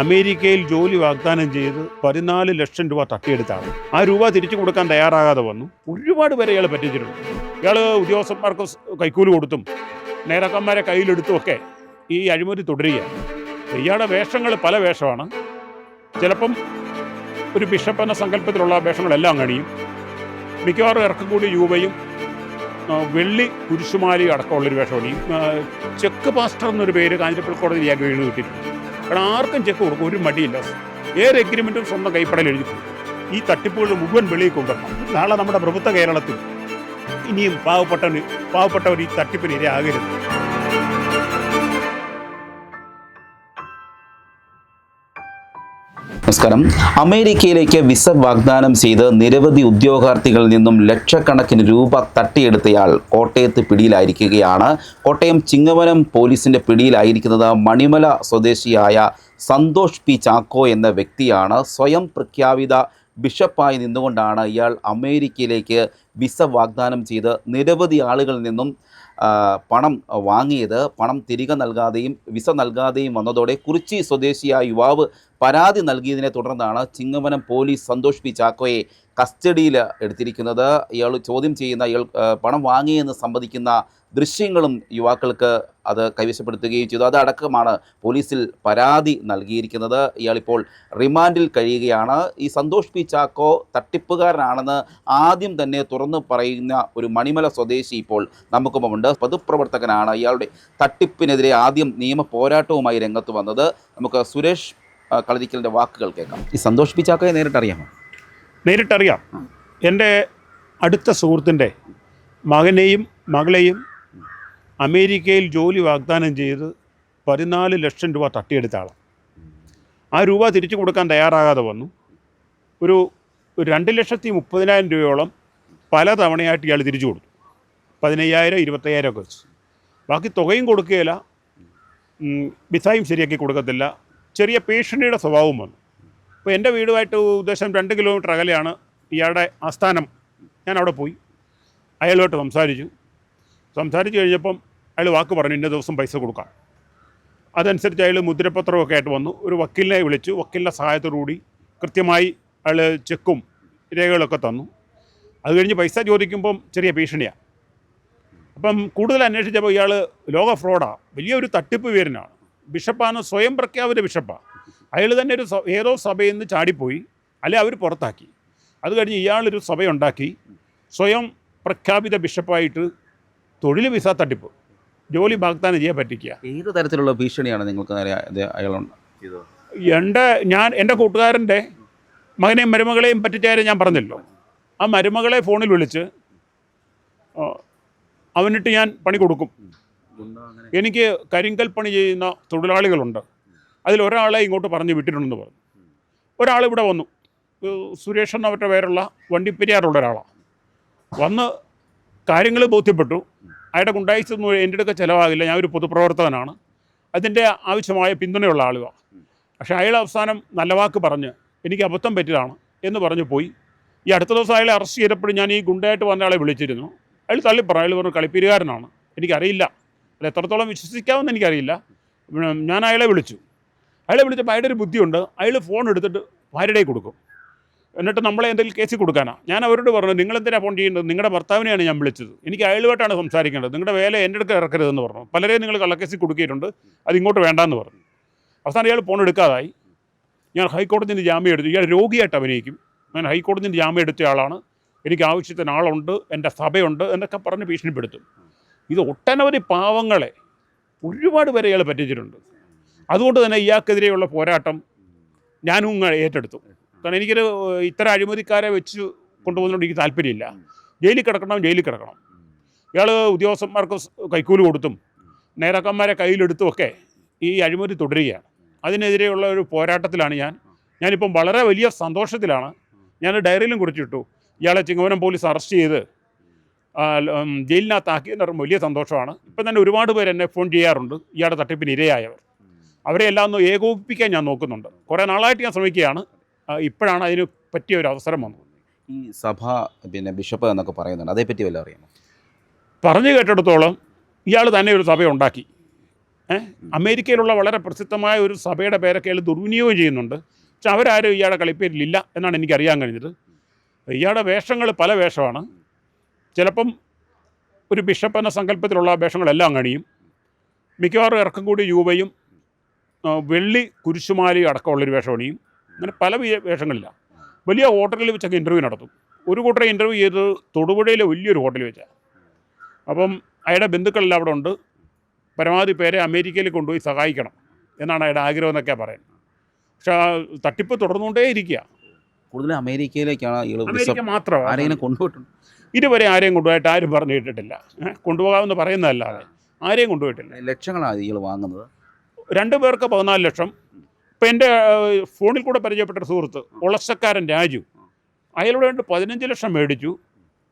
അമേരിക്കയിൽ ജോലി വാഗ്ദാനം ചെയ്ത് പതിനാല് ലക്ഷം രൂപ തട്ടിയെടുത്താണ്. ആ രൂപ തിരിച്ചു കൊടുക്കാൻ തയ്യാറാകാതെ വന്നു. ഒരുപാട് പേരെ ഇയാൾ പറ്റിച്ചിട്ടുണ്ട്. ഇയാൾ ഉദ്യോഗസ്ഥന്മാർക്ക് കൈക്കൂലി കൊടുത്തും നേതാക്കന്മാരെ കയ്യിലെടുത്തുമൊക്കെ ഈ അഴിമതി തുടരുകയാണ്. ഇയാളുടെ വേഷങ്ങൾ പല വേഷമാണ്. ചിലപ്പം ഒരു ബിഷപ്പ് എന്ന സങ്കല്പത്തിലുള്ള വേഷങ്ങളെല്ലാം കഴിയും മിക്കവാറും ഇറക്കം കൂടി രൂപയും വെള്ളി കുരിശുമാലി അടക്കമുള്ളൊരു വേഷമാണ് ഈ ചെക്ക് പാസ്റ്റർ എന്നൊരു പേര് കാഞ്ഞിരപ്പള്ളി കോടതി ഇയാൾക്ക് വീണ് കിട്ടിയിട്ടുണ്ട്. കാരണം ആർക്കും ചെക്ക് കൊടുക്കും ഒരു മടിയില്ല. ഏത് എഗ്രിമെന്റും സ്വന്തം കൈപ്പടയിൽ എഴുതി. ഈ തട്ടിപ്പുകൾ മുഴുവൻ വെളിയിൽ കൊണ്ടുവരണം. നാളെ നമ്മുടെ പ്രഭുത്വ കേരളത്തിൽ ഇനിയും പാവപ്പെട്ടവന് പാവപ്പെട്ടവർ ഈ തട്ടിപ്പിന് ഇരയാകരുത്. നമസ്കാരം. അമേരിക്കയിലേക്ക് വിസ വാഗ്ദാനം ചെയ്ത് നിരവധി ഉദ്യോഗാർത്ഥികളിൽ നിന്നും ലക്ഷക്കണക്കിന് രൂപ തട്ടിയെടുത്തയാൾ കോട്ടയത്ത് പിടിയിലായിരിക്കുകയാണ്. കോട്ടയം ചിങ്ങവനം പോലീസിന്റെ പിടിയിലായിരിക്കുന്നത് മണിമല സ്വദേശിയായ സന്തോഷ് പി ചാക്കോ എന്ന വ്യക്തിയാണ്. സ്വയം പ്രഖ്യാപിത ബിഷപ്പായി നിന്നുകൊണ്ടാണ് ഇയാൾ അമേരിക്കയിലേക്ക് വിസ വാഗ്ദാനം ചെയ്ത് നിരവധി ആളുകളിൽ നിന്നും പണം വാങ്ങിയത്. പണം തിരികെ നൽകാതെയും വിസ നൽകാതെയും വന്നതോടെ കുറിച്ചി സ്വദേശിയായ യുവാവ് പരാതി നൽകിയതിനെ തുടർന്നാണ് ചിങ്ങവനം പോലീസ് സന്തോഷ് പി ചാക്കോയെ കസ്റ്റഡിയിൽ എടുത്തിരിക്കുന്നത്. ഇയാൾ ചോദ്യം ചെയ്യുന്ന ഇയാൾ പണം വാങ്ങിയെന്ന് സംബന്ധിക്കുന്ന ദൃശ്യങ്ങളും യുവാക്കൾക്ക് അത് കൈവശപ്പെടുത്തുകയും ചെയ്തു. അതടക്കമാണ് പോലീസിൽ പരാതി നൽകിയിരിക്കുന്നത്. ഇയാളിപ്പോൾ റിമാൻഡിൽ കഴിയുകയാണ്. ഈ സന്തോഷ് പി ചാക്കോ തട്ടിപ്പുകാരനാണെന്ന് ആദ്യം തന്നെ തുറന്നു പറയുന്ന ഒരു മണിമല സ്വദേശി ഇപ്പോൾ നമുക്കൊപ്പമുണ്ട് പൊതുപ്രവർത്തകനാണ് ഇയാളുടെ തട്ടിപ്പിനെതിരെ ആദ്യം നിയമ പോരാട്ടവുമായി രംഗത്ത് വന്നത്. നമുക്ക് സുരേഷ് കളരിക്കലിന്റെ വാക്കുകൾ കേൾക്കാം. ഈ സന്തോഷ് പി ചാക്കോയെ നേരിട്ടറിയാമോ? നേരിട്ടറിയാം. എന്റെ അടുത്ത സുഹൃത്തിന്റെ മകനെയും മകളെയും അമേരിക്കയിൽ ജോലി വാഗ്ദാനം ചെയ്ത് പതിനാല് ലക്ഷം രൂപ തട്ടിയെടുത്ത ആളാണ് ആ രൂപ തിരിച്ചു കൊടുക്കാൻ തയ്യാറാകാതെ വന്നു. ഒരു രണ്ട് ലക്ഷത്തി മുപ്പതിനായിരം രൂപയോളം പല തവണയായിട്ട് ഇയാൾ തിരിച്ചു കൊടുത്തു. പതിനയ്യായിരം ഇരുപത്തയ്യായിരം ഒക്കെ വെച്ച്. ബാക്കി തുകയും കൊടുക്കുകയില്ല. മിസായും ശരിയാക്കി കൊടുക്കത്തില്ല. ചെറിയ പേഷ്യന്റിയുടെ സ്വഭാവം വന്നു. അപ്പോൾ എന്റെ വീടുമായിട്ട് ഉദ്ദേശം രണ്ട് കിലോമീറ്റർ അകലെയാണ് ഇയാളുടെ ആസ്ഥാനം. ഞാൻ അവിടെ പോയി. അയാളുമായിട്ട് സംസാരിച്ചു. സംസാരിച്ച് കഴിഞ്ഞപ്പം അയാൾ വാക്ക് പറഞ്ഞു ഇന്ന ദിവസം പൈസ കൊടുക്കാം. അതനുസരിച്ച് അയാൾ മുദ്രപത്രമൊക്കെ ആയിട്ട് വന്നു. ഒരു വക്കീലിനെ വിളിച്ചു. വക്കീലിന്റെ സഹായത്തോടുകൂടി കൃത്യമായി അയാൾ ചെക്കും രേഖകളൊക്കെ തന്നു. അത് കഴിഞ്ഞ് പൈസ ചോദിക്കുമ്പം ചെറിയ ഭീഷണിയാണ് അപ്പം കൂടുതൽ അന്വേഷിച്ചപ്പോൾ ഇയാൾ ലോക ഫ്രോഡാണ് വലിയൊരു തട്ടിപ്പ് വീരനാണ്. ബിഷപ്പാണ് സ്വയം പ്രഖ്യാപിത ബിഷപ്പാണ് അയാൾ തന്നെ ഒരു ഏതോ സഭയിൽ നിന്ന് ചാടിപ്പോയി. അല്ലെ അവർ പുറത്താക്കി. അത് കഴിഞ്ഞ് ഇയാളൊരു സഭയുണ്ടാക്കി. സ്വയം പ്രഖ്യാപിത ബിഷപ്പായിട്ട് തൊഴിൽ വിസ തട്ടിപ്പ്. ജോലി വാഗ്ദാനം ചെയ്യാൻ പറ്റിക്കുക. ഏത് തരത്തിലുള്ള ഭീഷണിയാണ് നിങ്ങൾക്ക് ചെയ്തത്? എന്റെ ഞാൻ എന്റെ കൂട്ടുകാരന്റെ മകനെയും മരുമകളെയും പറ്റിച്ചാരെ ഞാൻ പറഞ്ഞല്ലോ. ആ മരുമകളെ ഫോണിൽ വിളിച്ച് അവനിട്ട് ഞാൻ പണി കൊടുക്കും. എനിക്ക് കരിങ്കൽ പണി ചെയ്യുന്ന തൊഴിലാളികളുണ്ട്. അതിലൊരാളെ ഇങ്ങോട്ട് പറഞ്ഞ് വിട്ടിട്ടുണ്ടെന്ന് പറഞ്ഞു. ഒരാൾ ഇവിടെ വന്നു. സുരേഷ് എന്ന മറ്റേ പേരുള്ള വണ്ടിപ്പെരിയാറുള്ള ഒരാളാണ്. വന്ന് കാര്യങ്ങൾ ബോധ്യപ്പെട്ടു. അയാളുടെ ഗുണ്ടായിസൊന്നും എന്റെ അടുക്ക ചിലവാകില്ല. ഞാൻ ഒരു പൊതുപ്രവർത്തകനാണ്. അതിന്റെ ആവശ്യമായ പിന്തുണയുള്ള ആളുകളാണ് പക്ഷേ അയാൾ അവസാനം നല്ല വാക്ക് പറഞ്ഞ് എനിക്ക് അബദ്ധം പറ്റിയതാണ് എന്ന് പറഞ്ഞു പോയി. ഈ അടുത്ത ദിവസം അയാളെ അറസ്റ്റ് ചെയ്തപ്പോഴും ഞാൻ ഈ ഗുണ്ടയായിട്ട് വന്ന ആളെ വിളിച്ചിരുന്നു. അയാൾ തള്ളിപ്പറ അയാൾ പറഞ്ഞു കളിപ്പീരുകാരനാണ്. എനിക്കറിയില്ല. അത് എത്രത്തോളം വിശ്വസിക്കാമെന്ന് എനിക്കറിയില്ല. ഞാൻ അയാളെ വിളിച്ചു. അയാളെ വിളിച്ചപ്പോൾ അയാളുടെ ഒരു ബുദ്ധിയുണ്ട്. അയാൾ ഫോൺ എടുത്തിട്ട് ഭാര്യയുടെ കൊടുക്കും. എന്നിട്ട് നമ്മളെ എന്തെങ്കിലും കേസിൽ കൊടുക്കാനാണ് ഞാൻ അവരോട് പറഞ്ഞു നിങ്ങൾ എന്തിനാണ് ഫോൺ ചെയ്യേണ്ടത് നിങ്ങളുടെ ഭർത്താവിനെയാണ് ഞാൻ വിളിച്ചത്. എനിക്ക് അയലുമായിട്ടാണ് സംസാരിക്കേണ്ടത്. നിങ്ങളുടെ വേല എന്റെ അടുക്ക ഇറക്കരുതെന്ന് പറഞ്ഞു. പലരെയും നിങ്ങൾ കള്ളക്കേസിൽ കൊടുക്കിയിട്ടുണ്ട്. അത് ഇങ്ങോട്ട് വേണ്ടാന്ന് പറഞ്ഞു. അവസാനം ഇയാൾ ഫോൺ എടുക്കാതായി. ഞാൻ ഹൈക്കോടതിയിൽ നിന്ന് ജാമ്യം എടുത്തു. ഇയാൾ രോഗിയായിട്ട് അഭിനയിക്കും. ഞാൻ ഹൈക്കോടതിയിൽ നിന്ന് ജാമ്യം എടുത്ത ആളാണ്. എനിക്ക് ആവശ്യത്തിന് ആളുണ്ട് എന്റെ സഭയുണ്ട് എന്നൊക്കെ പറഞ്ഞ് ഭീഷണിപ്പെടുത്തും. ഇത് ഒട്ടനവധി പാവങ്ങളെ ഒരുപാട് പേരെ ഇയാൾ പറ്റിച്ചിട്ടുണ്ട്. അതുകൊണ്ട് തന്നെ ഇയാൾക്കെതിരെയുള്ള പോരാട്ടം ഞാനും ഏറ്റെടുത്തു. കാരണം എനിക്കൊരു ഇത്തരം അഴിമതിക്കാരെ വെച്ച് കൊണ്ടുപോകുന്നതുകൊണ്ട് എനിക്ക് താല്പര്യമില്ല. ജയിലിൽ കിടക്കണം ജയിലിൽ കിടക്കണം. ഇയാൾ ഉദ്യോഗസ്ഥന്മാർക്ക് കൈക്കൂലി കൊടുത്തും നേതാക്കന്മാരെ കയ്യിലെടുത്തുമൊക്കെ ഈ അഴിമതി തുടരുകയാണ്. അതിനെതിരെയുള്ള ഒരു പോരാട്ടത്തിലാണ് ഞാൻ. ഞാനിപ്പം വളരെ വലിയ സന്തോഷത്തിലാണ്. ഞാൻ ഡയറിയിലും കുറിച്ചിട്ടു. ഇയാളെ ചിങ്ങവനം പോലീസ് അറസ്റ്റ് ചെയ്ത് ജയിലിനകത്താക്കിയെന്ന് പറയുമ്പോൾ വലിയ സന്തോഷമാണ്. ഇപ്പം തന്നെ ഒരുപാട് പേര് എന്നെ ഫോൺ ചെയ്യാറുണ്ട്. ഇയാളുടെ തട്ടിപ്പിന് ഇരയായവർ. അവരെ എല്ലാം ഒന്ന് ഏകോപിപ്പിക്കാൻ ഞാൻ നോക്കുന്നുണ്ട്. കുറേ നാളായിട്ട് ഞാൻ ശ്രമിക്കുകയാണ്. ഇപ്പോഴാണ് അതിന് പറ്റിയ ഒരു അവസരം വന്നത്. ഈ സഭ പിന്നെ ബിഷപ്പ് എന്നൊക്കെ പറയുന്നുണ്ട്. അതേപ്പറ്റി വല്ല അറിയാമോ? പറഞ്ഞു കേട്ടിടത്തോളം ഇയാൾ തന്നെ ഒരു സഭ ഉണ്ടാക്കി. അമേരിക്കയിലുള്ള വളരെ പ്രസിദ്ധമായ ഒരു സഭയുടെ പേരൊക്കെ അയാൾ ദുർവിനിയോഗം ചെയ്യുന്നുണ്ട്. പക്ഷെ അവരാരും ഇയാളുടെ കളിപ്പേരിലില്ല എന്നാണ് എനിക്കറിയാൻ കഴിഞ്ഞത്. ഇയാളുടെ വേഷങ്ങൾ പല വേഷമാണ്. ചിലപ്പം ഒരു ബിഷപ്പ് എന്ന സങ്കല്പത്തിലുള്ള വേഷങ്ങളെല്ലാം കണിയും മിക്കവാറും ഇറക്കം കൂടി രൂപയും വെള്ളി കുരിശുമാലയും അടക്കമുള്ളൊരു വേഷം അണിയും. അങ്ങനെ പല വേഷങ്ങളിലാണ് വേഷങ്ങളില്ല വലിയ ഹോട്ടലിൽ വെച്ചൊക്കെ ഇന്റർവ്യൂ നടത്തും. ഒരു കൂട്ടരെ ഇന്റർവ്യൂ ചെയ്ത് തൊടുപുഴയിലെ വലിയൊരു ഹോട്ടലിൽ വെച്ചാൽ അപ്പം അയാളുടെ ബന്ധുക്കളെല്ലാം അവിടെ ഉണ്ട്. പരമാവധി പേരെ അമേരിക്കയിൽ കൊണ്ടുപോയി സഹായിക്കണം എന്നാണ് അയാളുടെ ആഗ്രഹം എന്നൊക്കെ പറയുന്നത്. പക്ഷേ ആ തട്ടിപ്പ് തുടർന്നുകൊണ്ടേ ഇരിക്കുക കൂടുതലും അമേരിക്കയിലേക്കാണ് ഇയാൾ വിസ അമേരിക്ക മാത്രമാണ് ആരെങ്കിലും കൊണ്ടുപോയിട്ടുണ്ട്. ഇതുവരെ ആരെയും കൊണ്ടുപോയിട്ട് ആരും പറഞ്ഞു കേട്ടിട്ടില്ല ഏ, കൊണ്ടുപോകാമെന്ന് പറയുന്നതല്ലാതെ ആരെയും കൊണ്ടുപോയിട്ടില്ല. ലക്ഷങ്ങളാണ് ഇയാൾ വാങ്ങുന്നത്. രണ്ട് പേർക്ക് പതിനാല് ലക്ഷം ഇപ്പം എന്റെ ഫോണിൽ കൂടെ പരിചയപ്പെട്ട സുഹൃത്ത് ഒളസക്കാരൻ രാജു. അയാളോട് വേണ്ടി പതിനഞ്ച് ലക്ഷം മേടിച്ചു.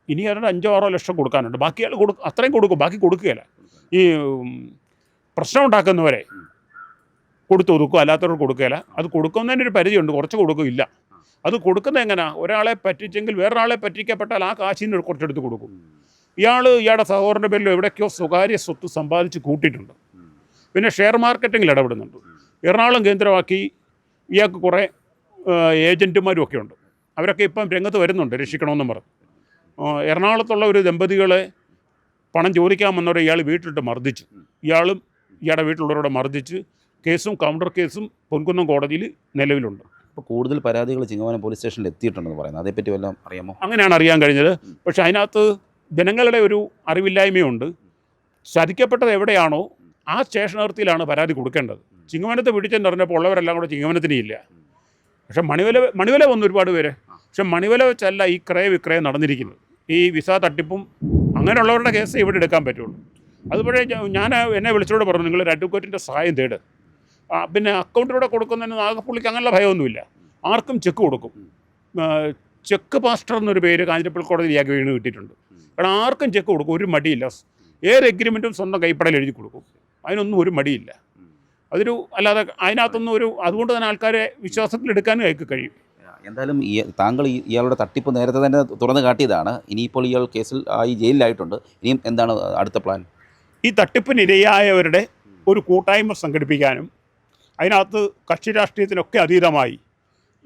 ഇനി അതിന്റെ അഞ്ചോ ആറോ ലക്ഷം കൊടുക്കാനുണ്ട്. ബാക്കി അയാൾ കൊടുക്കും അത്രയും കൊടുക്കും. ബാക്കി കൊടുക്കുകയില്ല. ഈ പ്രശ്നം ഉണ്ടാക്കുന്നവരെ കൊടുത്തു ഒതുക്കും. അല്ലാത്തവർ കൊടുക്കുകയില്ല. അത് കൊടുക്കുന്നതിന് ഒരു പരിധിയുണ്ട്. കുറച്ച് കൊടുക്കില്ല അത് കൊടുക്കുന്നത് എങ്ങനെ? ഒരാളെ പറ്റിച്ചെങ്കിൽ വേറൊരാളെ പറ്റിക്കപ്പെട്ടാൽ ആ കാശിൽ നിന്ന് കുറച്ചെടുത്ത് കൊടുക്കും. ഇയാൾ ഇയാളുടെ സഹോദരന്റെ പേരിൽ എവിടേക്കോ സ്വകാര്യ സ്വത്ത് സമ്പാദിച്ച് കൂട്ടിയിട്ടുണ്ട്. പിന്നെ ഷെയർ മാർക്കറ്റിങ്ങിൽ ഇടപെടുന്നുണ്ട്. എറണാകുളം കേന്ദ്രമാക്കി ഇയാൾക്ക് കുറേ ഏജന്റുമാരും ഒക്കെ ഉണ്ട്. അവരൊക്കെ ഇപ്പം രംഗത്ത് വരുന്നുണ്ട് രക്ഷിക്കണമെന്നും പറഞ്ഞു. എറണാകുളത്തുള്ള ഒരു ദമ്പതികളെ പണം ചോദിക്കാൻ വന്നവരെ ഇയാൾ വീട്ടിലിട്ട് മർദ്ദിച്ചു. ഇയാളും ഇയാളുടെ വീട്ടിലുള്ളവരോട് മർദ്ദിച്ച് കേസും കൗണ്ടർ കേസും പൊൻകുന്നം കോടതിയിൽ നിലവിലുണ്ട്. ഇപ്പോൾ കൂടുതൽ പരാതികൾ ചിങ്ങവനം പോലീസ് സ്റ്റേഷനിൽ എത്തിയിട്ടുണ്ടെന്ന് പറയുന്നത്. അതേപ്പറ്റി വല്ലതും അറിയാമോ? അങ്ങനെയാണ് അറിയാൻ കഴിഞ്ഞത്. പക്ഷേ അതിനകത്ത് ജനങ്ങളുടെ ഒരു അറിവില്ലായ്മയുണ്ട്. ശരിക്കപ്പെട്ടത് എവിടെയാണോ ആ സ്റ്റേഷൻ അതിർത്തിയിലാണ് പരാതി കൊടുക്കേണ്ടത്. ചിങ്ങവനത്ത് പിടിച്ചെന്ന് പറഞ്ഞപ്പോൾ ഉള്ളവരെല്ലാം കൂടെ ചിങ്ങവനത്തിന് ഇല്ല. പക്ഷേ മണിവല മണിവല വന്നു ഒരുപാട് പേര്. പക്ഷെ മണിവല വെച്ചല്ല ഈ ക്രയ വിക്രയം നടന്നിരിക്കുന്നത്. ഈ വിസ തട്ടിപ്പും അങ്ങനെയുള്ളവരുടെ കേസ് ഇവിടെ എടുക്കാൻ പറ്റുള്ളൂ. അതുപോലെ ഞാൻ എന്നെ വിളിച്ചോട് പറഞ്ഞു നിങ്ങൾ അഡ്വക്കേറ്റിന്റെ സഹായം തേട്. പിന്നെ അക്കൗണ്ടിലൂടെ കൊടുക്കുന്നതിന് നാഗപ്പുള്ളിക്ക് അങ്ങനെയുള്ള ഭയമൊന്നുമില്ല. ആർക്കും ചെക്ക് കൊടുക്കും. ചെക്ക് പാസ്റ്റർ എന്നൊരു പേര് കാഞ്ഞിരപ്പള്ളി കോടതിയിൽ ഇയാൾക്ക് വീണ് കിട്ടിയിട്ടുണ്ട്. കാരണം ആർക്കും ചെക്ക് കൊടുക്കും ഒരു മടിയില്ല. ഏത് എഗ്രിമെന്റും സ്വന്തം കൈപ്പടയിൽ എഴുതി കൊടുക്കും. അതിനൊന്നും ഒരു മടിയില്ല. അതൊരു അല്ലാതെ അതിനകത്തൊന്നും ഒരു അതുകൊണ്ട് തന്നെ ആൾക്കാരെ വിശ്വാസത്തിലെടുക്കാനും അയാൾക്ക് കഴിയും. എന്തായാലും ഈ താങ്കൾ ഇയാളുടെ തട്ടിപ്പ് നേരത്തെ തന്നെ തുറന്നു കാട്ടിയതാണ്. ഇനിയിപ്പോൾ ഇയാൾ കേസിൽ ആയി ജയിലിലായിട്ടുണ്ട്. ഇനിയും എന്താണ് അടുത്ത പ്ലാൻ? ഈ തട്ടിപ്പിനിരയായവരുടെ ഒരു കൂട്ടായ്മ സംഘടിപ്പിക്കാനും അതിനകത്ത് കക്ഷി രാഷ്ട്രീയത്തിനൊക്കെ അതീതമായി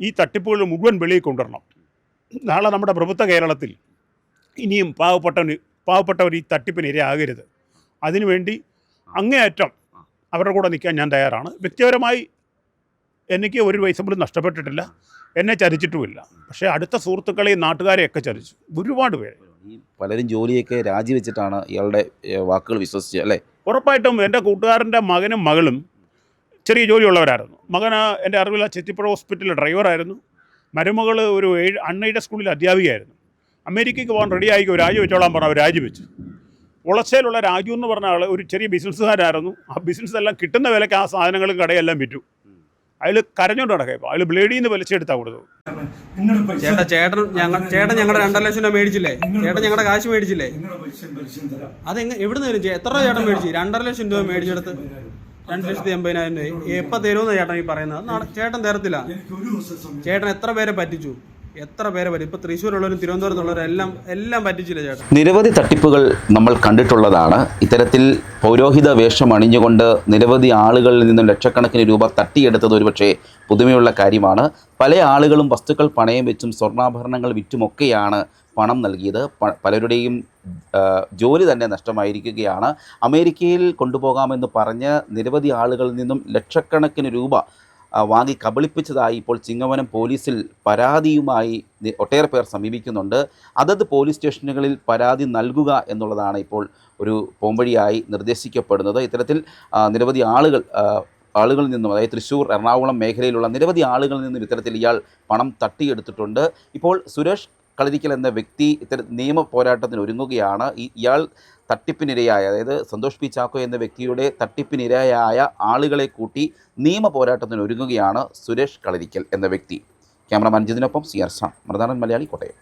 ഈ തട്ടിപ്പുകൾ മുഴുവൻ വെളിയിൽ കൊണ്ടുവരണം. നാളെ നമ്മുടെ പ്രഭുത്വ കേരളത്തിൽ ഇനിയും പാവപ്പെട്ടവന് പാവപ്പെട്ടവർ ഈ തട്ടിപ്പിനിരയാകരുത്. അതിനുവേണ്ടി അങ്ങേയറ്റം അവരുടെ കൂടെ നിൽക്കാൻ ഞാൻ തയ്യാറാണ്. വ്യക്തിപരമായി എനിക്ക് ഒരു പൈസ പോലും നഷ്ടപ്പെട്ടിട്ടില്ല. എന്നെ ചതിച്ചിട്ടുമില്ല. പക്ഷേ അടുത്ത സുഹൃത്തുക്കളെയും നാട്ടുകാരെയൊക്കെ ചതിച്ചു. ഒരുപാട് പേര്. പലരും ജോലിയൊക്കെ രാജിവെച്ചിട്ടാണ് ഇയാളുടെ വാക്കുകൾ വിശ്വസിച്ചത് അല്ലേ? ഉറപ്പായിട്ടും എന്റെ കൂട്ടുകാരന്റെ മകനും മകളും ചെറിയ ജോലിയുള്ളവരായിരുന്നു. മകൻ എന്റെ അറിവിൽ ചെത്തിപ്പുഴ ഹോസ്പിറ്റലിൽ ഡ്രൈവറായിരുന്നു. മരുമകൾ ഒരു ഏഴ് അണ്ണയുടെ സ്കൂളിൽ അധ്യാപികയായിരുന്നു. അമേരിക്കയ്ക്ക് പോകാൻ റെഡി ആയിക്കോ രാജി വെച്ചോളാൻ പറഞ്ഞു അവർ രാജിവെച്ചു. ഉളച്ചയിലുള്ള രാജു എന്ന് പറഞ്ഞ ആൾ ഒരു ചെറിയ ബിസിനസ്സുകാരായിരുന്നു. ആ ബിസിനസ് എല്ലാം കിട്ടുന്ന വിലയ്ക്ക് ആ സാധനങ്ങളും കടയെല്ലാം വിറ്റു. അയാൾ കരഞ്ഞോണ്ട് നടക്കുക ഇപ്പോൾ അയാൾ ബ്ലേഡിൽ നിന്ന് വലിച്ചെടുത്താ കൊടുത്തു ചേട്ടാ ചേട്ടൻ ഞങ്ങൾ ചേട്ടൻ ഞങ്ങളുടെ രണ്ടര ലക്ഷം രൂപ മേടിച്ചില്ലേ? ചേട്ടൻ ഞങ്ങളുടെ കാശ് മേടിച്ചില്ലേ? അത് എവിടെ നിന്ന് വരും എത്ര രൂപ ചേട്ടൻ മേടിച്ചു? രണ്ടര ലക്ഷം രൂപ മേടിച്ചെടുത്ത് രണ്ട് ലക്ഷത്തി എൺപതിനായിരം രൂപ. എപ്പോൾ തരുമെന്ന് ചേട്ടൻ ഈ പറയുന്നത്? ചേട്ടൻ തരത്തില്ല. ചേട്ടൻ എത്ര പേരെ പറ്റിച്ചു? എത്ര പേരെ തൃശ്ശൂരുള്ളവരും തിരുവനന്തപുരത്തുള്ളവരും എല്ലാം എല്ലാം പറ്റിച്ചില്ല ചേട്ടാ? നിരവധി തട്ടിപ്പുകൾ നമ്മൾ കണ്ടിട്ടുള്ളതാണ്. ഇത്തരത്തിൽ പൗരോഹിത വേഷം അണിഞ്ഞുകൊണ്ട് നിരവധി ആളുകളിൽ നിന്നും ലക്ഷക്കണക്കിന് രൂപ തട്ടിയെടുത്തത് ഒരുപക്ഷെ പുതുമയുള്ള കാര്യമാണ്. പല ആളുകളും വസ്തുക്കൾ പണയം വെച്ചും സ്വർണാഭരണങ്ങൾ വിറ്റുമൊക്കെയാണ് പണം നൽകിയത്. പലരുടെയും ജോലി തന്നെ നഷ്ടമായിരിക്കുകയാണ്. അമേരിക്കയിൽ കൊണ്ടുപോകാമെന്ന് പറഞ്ഞ് നിരവധി ആളുകളിൽ നിന്നും ലക്ഷക്കണക്കിന് രൂപ വാങ്ങി കബളിപ്പിച്ചതായി ഇപ്പോൾ ചിങ്ങവനം പോലീസിൽ പരാതിയുമായി ഒട്ടേറെ പേർ സമീപിക്കുന്നുണ്ട്. അതത് പോലീസ് സ്റ്റേഷനുകളിൽ പരാതി നൽകുക എന്നുള്ളതാണ് ഇപ്പോൾ ഒരു പോംവഴിയായി നിർദ്ദേശിക്കപ്പെടുന്നത്. ഇത്തരത്തിൽ നിരവധി ആളുകൾ ആളുകളിൽ നിന്നും അതായത് തൃശ്ശൂർ എറണാകുളം മേഖലയിലുള്ള നിരവധി ആളുകളിൽ നിന്നും ഇത്തരത്തിൽ ഇയാൾ പണം തട്ടിയെടുത്തിട്ടുണ്ട്. ഇപ്പോൾ സുരേഷ് കളരിക്കൽ എന്ന വ്യക്തി ഇത്തരം നിയമ പോരാട്ടത്തിന് ഒരുങ്ങുകയാണ്. ഇയാൾ തട്ടിപ്പിനിരയായ അതായത് സന്തോഷ് പി ചാക്കോ എന്ന വ്യക്തിയുടെ തട്ടിപ്പിനിരയായ ആളുകളെ കൂട്ടി നിയമ പോരാട്ടത്തിന് ഒരുങ്ങുകയാണ് സുരേഷ് കളരിക്കൽ എന്ന വ്യക്തി. Cameraman ജിതിനൊപ്പം C R Sam Malayali Kottayam.